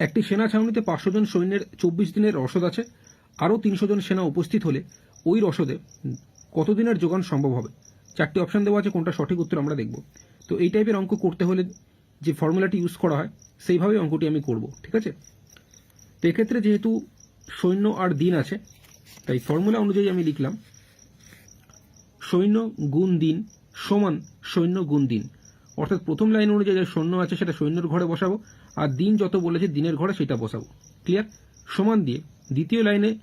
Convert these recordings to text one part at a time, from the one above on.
একটি সেনা ছাউনিতে পাঁচশো জন সৈন্যের চব্বিশ দিনের রসদ আছে। আরও তিনশো জন সেনা উপস্থিত হলে ওই রসদে কতদিনের যোগান সম্ভব হবে? চারটি অপশন দেওয়া আছে, কোনটা সঠিক উত্তর আমরা দেখব। তো এই টাইপের অঙ্ক করতে হলে যে ফর্মুলাটি ইউজ করা হয়, সেইভাবেই অঙ্কটি আমি করব, ঠিক আছে? তো এক্ষেত্রে যেহেতু সৈন্য আর দিন আছে, তাই ফর্মুলা অনুযায়ী আমি লিখলাম, সৈন্য গুণ দিন সমান সৈন্য গুণ দিন। অর্থাৎ প্রথম লাইন অনুযায়ী যে সৈন্য আছে, সেটা সৈন্যর ঘরে বসাবো। আর দিন যত বলেছে দিনের ঘরে সেটা বসাবো। ক্লিয়ার সমান দিয়ে দ্বিতীয় লাইনে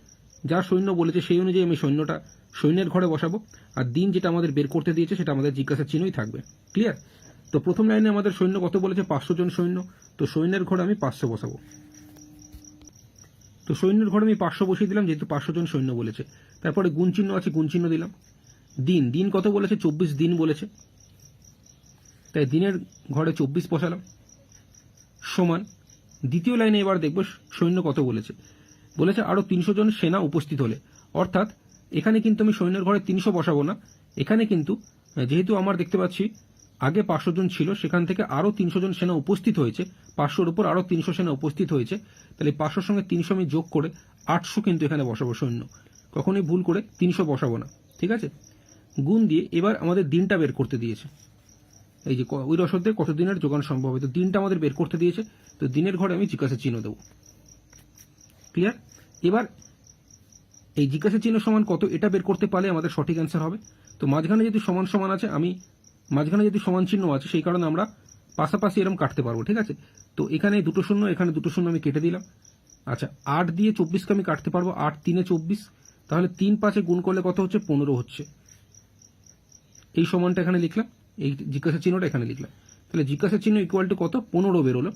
যা সৈন্য বলেছে সেই অনুযায়ী আমি সৈন্যটা সৈন্যের ঘরে বসাবো আর দিন যেটা আমাদের বের করতে দিয়েছে সেটা আমাদের জিজ্ঞাসা চিহ্নই থাকবে। ক্লিয়ার তো প্রথম লাইনে আমাদের সৈন্য কত বলেছে? পাঁচশো জন সৈন্য। তো সৈন্যের ঘরে আমি পাঁচশো বসাবো। তো সৈন্যের ঘরে আমি পাঁচশো বসিয়ে দিলাম যেহেতু পাঁচশো জন সৈন্য বলেছে। তারপরে গুণ চিহ্ন আছে, গুণ চিহ্ন দিলাম। দিন দিন কত বলেছে? চব্বিশ দিন বলেছে। তাই দিনের ঘরে চব্বিশ বসালাম। সমান। দ্বিতীয় লাইনে এবার দেখব সৈন্য কত বলেছে। বলেছে আরও তিনশো জন সেনা উপস্থিত হলে। অর্থাৎ, এখানে কিন্তু আমি সৈন্যের ঘরে তিনশো বসাবো না। এখানে কিন্তু, যেহেতু আমার দেখতে পাচ্ছি, আগে পাঁচশো জন ছিল, সেখান থেকে আরও তিনশো জন সেনা উপস্থিত হয়েছে। পাঁচশোর উপর আরও তিনশো সেনা উপস্থিত হয়েছে। তাহলে পাঁচশোর সঙ্গে তিনশো আমি যোগ করে আটশো কিন্তু এখানে বসাবো সৈন্য। কখনোই ভুল করে তিনশো বসাবো না। ঠিক আছে? গুণ দিয়ে এবার আমাদের দিনটা বের করতে দিয়েছে। এই যে ওই রসদে কত দিনের যোগান সম্ভব হবে? তো দিনটা আমাদের বের করতে দিয়েছে, তো দিনের ঘরে আমি জিজ্ঞাসা চিহ্ন দেবো। ক্লিয়ার এবার এই জিজ্ঞাসা চিহ্ন সমান কত, এটা বের করতে পারলে আমাদের সঠিক অ্যান্সার হবে। তো মাঝখানে যদি সমান সমান আছে, আমি মাঝখানে যদি সমান চিহ্ন আছে, সেই কারণে আমরা পাশাপাশি এরকম কাটতে পারব, ঠিক আছে? তো এখানে দুটো শূন্য, এখানে দুটো শূন্য আমি কেটে দিলাম। আচ্ছা আট দিয়ে চব্বিশকে আমি কাটতে পারব, আট তিনে চব্বিশ। তাহলে তিন পাঁচে গুণ করলে কত হচ্ছে? পনেরো হচ্ছে। এই সমানটা এখানে লিখলাম। এই জিজ্ঞাসা চিহ্নটা এখানে লিখলাম। তাহলে জিজ্ঞাসা চিহ্ন ইকুয়াল টু কত? পনেরো বেরোলো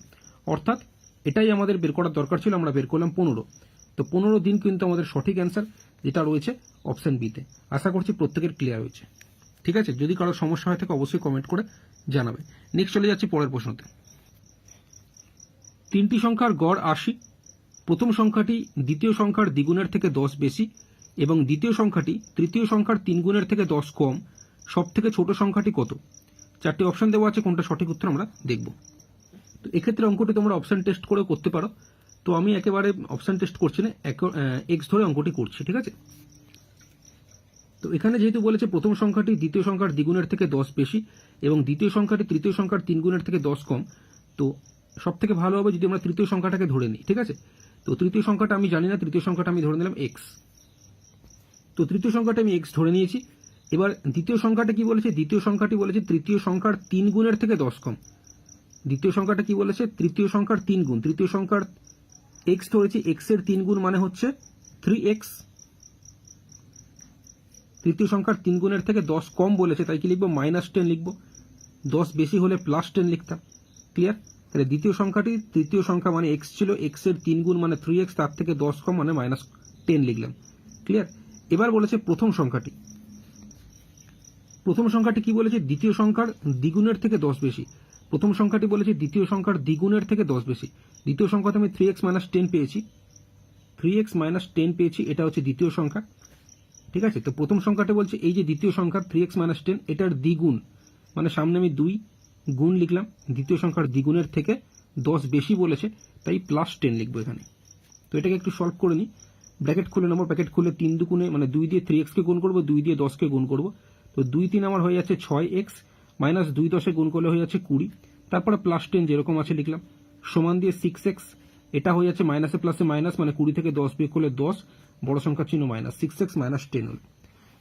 অর্থাৎ এটাই আমাদের বের করার দরকার ছিল, আমরা বের করলাম পনেরো। তো পনেরো দিন কিন্তু আমাদের সঠিক অ্যান্সার যেটা রয়েছে অপশান বিতে আশা করছি প্রত্যেকের ক্লিয়ার হয়েছে। ঠিক আছে? যদি কারও সমস্যা হয়ে থাকে অবশ্যই কমেন্ট করে জানাবে। নেক্সট চলে যাচ্ছি পরের প্রশ্নতে। তিনটি সংখ্যার গড় আশি। প্রথম সংখ্যাটি দ্বিতীয় সংখ্যার দ্বিগুণের থেকে দশ বেশি এবং দ্বিতীয় সংখ্যাটি তৃতীয় সংখ্যার তিন গুণের থেকে দশ কম। সব থেকে ছোট সংখ্যাটি কত? চারটি অপশন দেওয়া আছে, কোনটা সঠিক উত্তর আমরা দেখব। তো এক্ষেত্রে অঙ্কটি তোমরা অপশন টেস্ট করেও করতে পারো। তো আমি একেবারে অপশন টেস্ট করছি না এক্স ধরে অঙ্কটি করছি, ঠিক আছে? তো এখানে যেহেতু বলেছে প্রথম সংখ্যাটি দ্বিতীয় সংখ্যার দ্বিগুণের থেকে দশ বেশি এবং দ্বিতীয় সংখ্যাটি তৃতীয় সংখ্যার তিন গুণের থেকে দশ কম, তো সব থেকে ভালো হবে যদি আমরা তৃতীয় সংখ্যাটাকে ধরে নিই, ঠিক আছে? তো তৃতীয় সংখ্যাটা আমি জানি না, তৃতীয় সংখ্যাটা আমি ধরে নিলাম এক্স তো তৃতীয় সংখ্যাটা আমি এক্স ধরে নিয়েছি এবার দ্বিতীয় সংখ্যাটা কি বলেছে? দ্বিতীয় সংখ্যাটি বলেছে তৃতীয় সংখ্যার তিন গুণের থেকে দশ কম। দ্বিতীয় সংখ্যাটা কি বলেছে? তৃতীয় সংখ্যার তিন গুণ। তৃতীয় সংখ্যার এক্স ধরেছি এক্সের তিন গুণ মানে হচ্ছে থ্রি এক্স তৃতীয় সংখ্যার তিন গুণের থেকে দশ কম বলেছে, তাই কি লিখব? মাইনাস টেন লিখব। দশ বেশি হলে প্লাস টেন লিখতাম। ক্লিয়ার তাহলে দ্বিতীয় সংখ্যাটি তৃতীয় সংখ্যা মানে এক্স ছিল এক্সের তিন গুণ মানে থ্রি এক্স তার থেকে দশ কম মানে মাইনাস টেন লিখলাম। ক্লিয়ার এবার বলেছে প্রথম সংখ্যাটি। প্রথম সংখ্যাটি কি বলেছে? দ্বিতীয় সংখ্যার দ্বিগুণের থেকে দশ বেশি। প্রথম সংখ্যাটি বলেছে দ্বিতীয় সংখ্যার দ্বিগুণের থেকে দশ বেশি। দ্বিতীয় সংখ্যাতে আমি থ্রি এক্স মাইনাস টেন পেয়েছি। থ্রি এক্স মাইনাস টেন পেয়েছি, এটা হচ্ছে দ্বিতীয় সংখ্যা। ঠিক আছে? তো প্রথম সংখ্যাটা বলছে এই যে দ্বিতীয় সংখ্যা থ্রি এক্স মাইনাস টেন এটার দ্বিগুণ। মানে সামনে আমি দুই গুণ লিখলাম, দ্বিতীয় সংখ্যার দ্বিগুণের থেকে দশ বেশি বলেছে, তাই প্লাস টেন লিখব এখানে। তো এটাকে একটু সলভ করে নিই। ব্র্যাকেট খুলে নেব প্যাকেট খুলে তিন দুগুণে মানে দুই দিয়ে থ্রি এক্সকে গুণ করব, দুই দিয়ে দশকে গুণ করব। তো দুই তিন আমার হয়ে যাচ্ছে ছয় এক্স, মাইনাস দুই দশে গুণ করলে হয়ে যাচ্ছে কুড়ি। তারপরে প্লাস টেন যেরকম আছে লিখলাম। সমান দিয়ে সিক্স এক্স এটা হয়ে যাচ্ছে মাইনাসে প্লাসে মাইনাস মানে কুড়ি থেকে দশ বিয়োগ করলে দশ, বড় সংখ্যা চিহ্ন minus six x minus ten হল।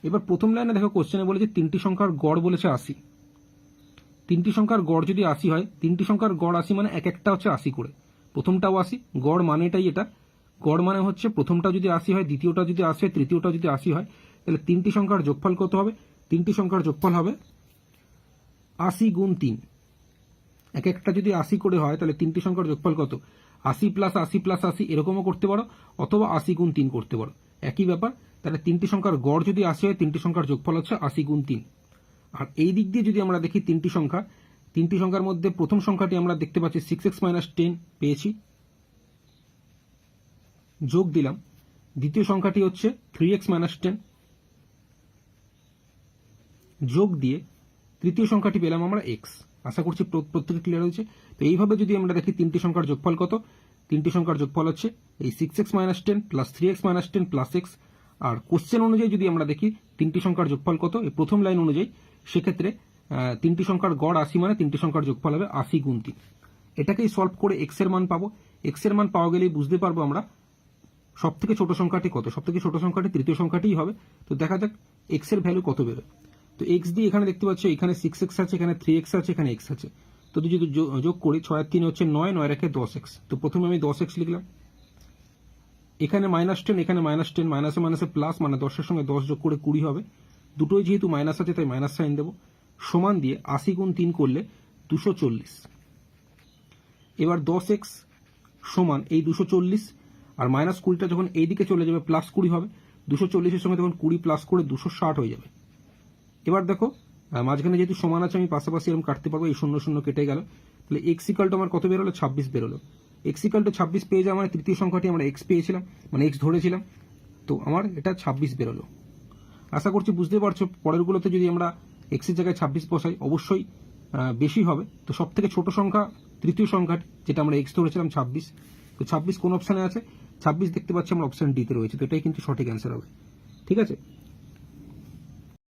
এবার প্রথম লাইনে দেখো কোশ্চেনে বলেছে তিনটি সংখ্যার গড় বলেছে আশি। তিনটি সংখ্যার গড় যদি আশি হয়, তিনটি সংখ্যার গড় আশি মানে এক একটা হচ্ছে আশি করে। প্রথমটাও আশি, গড় মানেটাই এটা। গড় মানে হচ্ছে প্রথমটা যদি আশি হয়, দ্বিতীয়টা যদি আশি হয়, তৃতীয়টা যদি আশি হয়, তাহলে তিনটি সংখ্যার যোগফল কত হবে? তিনটি সংখ্যার যোগফল হবে আশি গুণ তিন। এক একটা যদি আশি করে হয়, তাহলে তিনটি সংখ্যার যোগফল কত? আশি প্লাস আশি প্লাস আশি, এরকমও করতে পারো, অথবা আশি গুণ তিন করতে পারো। একই ব্যাপার, তাহলে তিনটি সংখ্যার গড় যদি আশি হয়, তিনটি সংখ্যার যোগফল হচ্ছে আশি গুণ তিন। আর এই দিক দিয়ে যদি আমরা দেখি তিনটি সংখ্যা, তিনটি সংখ্যার মধ্যে প্রথম সংখ্যাটি আমরা দেখতে পাচ্ছি সিক্স এক্স মাইনাস টেন পেয়েছি। যোগ দিলাম। দ্বিতীয় সংখ্যাটি হচ্ছে থ্রি এক্স মাইনাস টেন যোগ দিয়ে তৃতীয় সংখ্যাটি পেলাম আমরা এক্স আশা করছি প্র- প্রত্যেকে ক্লিয়ার হয়েছে? তো এইভাবে যদি আমরা দেখি তিনটি সংখ্যার যোগফল কত? তিনটি সংখ্যার যোগফল হচ্ছে এই six x minus ten plus three x minus ten plus x আর কোশ্চেন অনুযায়ী যদি আমরা দেখি তিনটি সংখ্যার যোগফল কত? এই প্রথম লাইন অনুযায়ী সেক্ষেত্রে তিনটি সংখ্যার গড় আশি মানে তিনটি সংখ্যার যোগফল হবে আশি গুণ তিন। এটাকেই সলভ করে এক্সের মান পাবো। এক্সের মান পাওয়া গেলেই বুঝতে পারব আমরা সব থেকে ছোট সংখ্যাটি কত? সব থেকে ছোট সংখ্যাটি তৃতীয় সংখ্যাটিই হবে। তো দেখা যাক এক্সের ভ্যালু কত বেরোয়। তো এক্স দিয়ে এখানে দেখতে পাচ্ছ, এখানে সিক্স এক্স আছে, এখানে থ্রি এক্স আছে, এখানে এক্স আছে। তো যদি যোগ করি, ছয় তিন হচ্ছে নয় নয় রেখে দশ এক্স তো প্রথমে আমি দশ এক্স লিখলাম। এখানে মাইনাস টেন এখানে মাইনাস টেন মাইনাসে মাইনাসে প্লাস মানে দশের সঙ্গে দশ যোগ করে কুড়ি হবে। দুটোই যেহেতু মাইনাস আছে, তাই মাইনাস সাইন দেবো। সমান দিয়ে আশি গুণ তিন করলে দুশো চল্লিশ। এবার দশ এক্স সমান এই দুশো চল্লিশ, আর মাইনাস কুড়িটা যখন এই দিকে চলে যাবে প্লাস কুড়ি হবে। দুশো চল্লিশের সঙ্গে তখন কুড়ি প্লাস করে দুশো ষাট হয়ে যাবে। এবার দেখো মাঝখানে যেহেতু সমান আছে, আমি পাশাপাশি এরকম কাটতে পারব, এই শূন্য শূন্য কেটে গেল। তাহলে এক্স ইকালটা আমার কত বেরোলো? ছাব্বিশ বেরোলো। এক্স ইকালটা ছাব্বিশ পেয়ে যাওয়া মানে তৃতীয় সংখ্যাটি আমরা এক্স পেয়েছিলাম মানে এক্স ধরেছিলাম। তো আমার এটা ছাব্বিশ বেরোলো। আশা করছি বুঝতে পারছ, পরেরগুলোতে যদি আমরা এক্সের জায়গায় ছাব্বিশ বসাই, অবশ্যই বেশি হবে। তো সব থেকে ছোটো সংখ্যা তৃতীয় সংখ্যাটি, যেটা আমরা এক্স ধরেছিলাম ছাব্বিশ। তো ছাব্বিশ কোন অপশানে আছে? ছাব্বিশ দেখতে পাচ্ছি আমরা অপশান ডিতে রয়েছে, তো এটাই কিন্তু সঠিক অ্যান্সার হবে। ঠিক আছে?